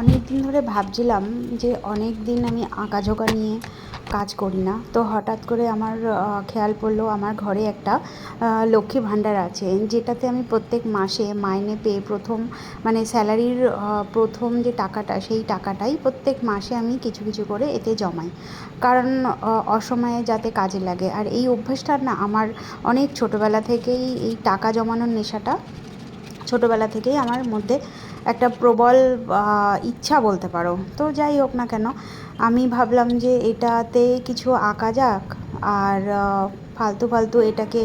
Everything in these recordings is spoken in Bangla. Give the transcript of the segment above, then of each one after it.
অনেক দিন ধরে ভাবছিলাম যে অনেক দিন আমি আঁকাঝোঁকা নিয়ে কাজ করি না। তো হঠাৎ করে আমার খেয়াল পড়ল আমার ঘরে একটা লক্ষ্মী ভাণ্ডার আছে। যেটাতে আমি প্রত্যেক মাসে মাইনে পেয়ে প্রথম মানে স্যালারির প্রথম যে টাকাটা সেই টাকাটাই প্রত্যেক মাসে আমি কিছু কিছু করে এতে জমাই। কারণ অসময়ে যাতে কাজে লাগে। আর এই অভ্যাসটা না আমার অনেক ছোটোবেলা থেকেই এই টাকা জমানোর নেশাটা ছোটোবেলা থেকেই আমার মধ্যে একটা প্রবল ইচ্ছা বলতে পারো। তো যাই হোক না কেন, আমি ভাবলাম যে এটাতে কিছু আঁকা যাক, আর ফালতু ফালতু এটাকে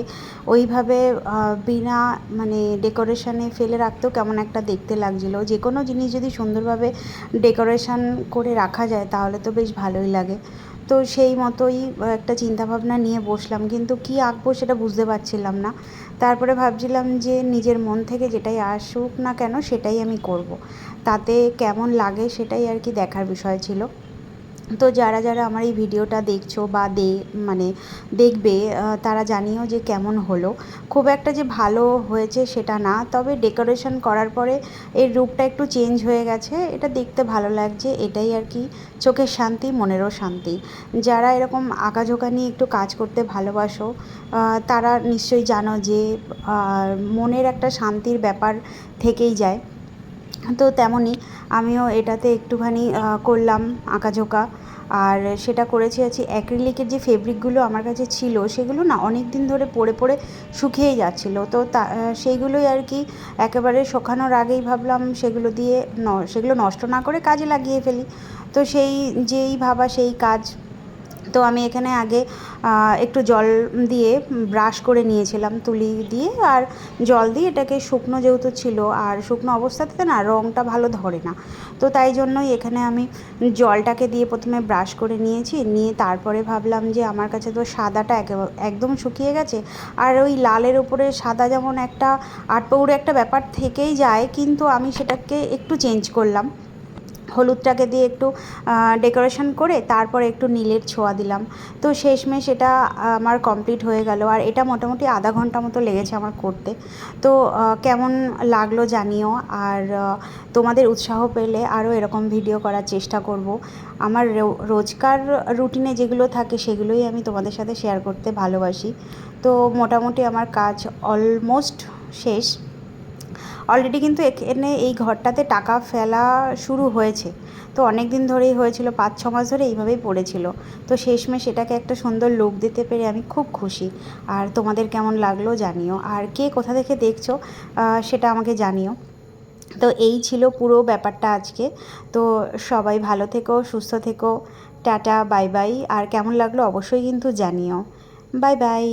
ওইভাবে বিনা মানে ডেকোরেশনে ফেলে রাখতেও কেমন একটা দেখতে লাগছিল। যে কোনো জিনিস যদি সুন্দরভাবে ডেকোরেশন করে রাখা যায়, তাহলে তো বেশ ভালোই লাগে। তো সেই মতোই একটা চিন্তাভাবনা নিয়ে বসলাম। কিন্তু কি আঁকবো সেটা বুঝতে পারছিলাম না। তারপরে ভাবছিলাম যে নিজের মন থেকে যেটাই আসুক না কেন, সেটাই আমি করব। তাতে কেমন লাগে সেটাই আর কি দেখার বিষয় ছিল। তো যারা যারা আমার এই ভিডিওটা দেখছ বা দে মানে দেখবে তারা জানিও যে কেমন হলো। খুব একটা যে ভালো হয়েছে সেটা না, তবে ডেকোরেশন করার পরে এর রূপটা একটু চেঞ্জ হয়ে গেছে। এটা দেখতে ভালো লাগছে, এটাই আর কি, চোখের শান্তি, মনেরও শান্তি। যারা এরকম আঁকাঝোঁকা নিয়ে একটু কাজ করতে ভালোবাসো তারা নিশ্চয়ই জানো যে মনের একটা শান্তির ব্যাপার থেকেই যায়। তো তেমনই আমিও এটাতে একটুখানি করলাম আঁকাঝোঁকা। আর সেটা করেছি আছি অ্যাক্রিলিকের যে ফেব্রিকগুলো আমার কাছে ছিল, সেগুলো না অনেক দিন ধরে পড়ে পড়ে শুকিয়েই যাচ্ছিল। তো তা, সেইগুলোই আর কি একেবারে শোকানোর আগেই ভাবলাম সেগুলো দিয়ে ন, সেগুলো নষ্ট না করে কাজে লাগিয়ে ফেলি। তো সেই যেই ভাবা সেই কাজ তো আমি এখানে আগে একটু জল দিয়ে ব্রাশ করে নিয়েছিলাম তুলি দিয়ে আর জল দিয়ে এটাকে শুকনো যেহেতু ছিল আর শুকনো অবস্থাতে না রঙটা ভালো ধরে না। তো তাই জন্যই এখানে আমি জলটাকে দিয়ে প্রথমে ব্রাশ করে নিয়েছি, নিয়ে তারপরে ভাবলাম যে আমার কাছে তো সাদাটা একদম শুকিয়ে গেছে আর ওই লালের উপরে সাদা যেমন একটা আটপৌরে একটা ব্যাপার থেকেই যায়, কিন্তু আমি সেটাকে একটু চেঞ্জ করলাম। হলুদটাকে দিয়ে একটু ডেকোরেশন করে তারপরে একটু নীলের ছোঁয়া দিলাম। তো শেষমেশ এটা আমার কমপ্লিট হয়ে গেল। আর এটা মোটামুটি আধা ঘণ্টা মতো লেগেছে আমার করতে। তো কেমন লাগল জানিও। আর তোমাদের উৎসাহ পেলে আরও এরকম ভিডিও করার চেষ্টা করব। আমার রোজকার রুটিনে যেগুলো থাকে সেগুলোই আমি তোমাদের সাথে শেয়ার করতে ভালোবাসি। তো মোটামুটি আমার কাজ অলমোস্ট শেষ। অলরেডি কিন্তু এখানে এই ঘরটাতে টাকা ফেলা শুরু হয়েছে। তো অনেক দিন ধরেই হয়েছিল, পাঁচ, ছ মাস ধরে এইভাবেই পড়েছিল। তো শেষমেশ এটাকে একটা সুন্দর লুক দিতে পেরে আমি খুব খুশি। আর তোমাদের কেমন লাগল জানিও। আর কে কোথা থেকে দেখছ সেটা আমাকে জানিও। তো এই ছিল পুরো ব্যাপারটা আজকে। তো সবাই ভালো থেকো, সুস্থ থেকো। Tata, bye bye. আর কেমন লাগল অবশ্যই কিন্তু জানিও। Bye bye.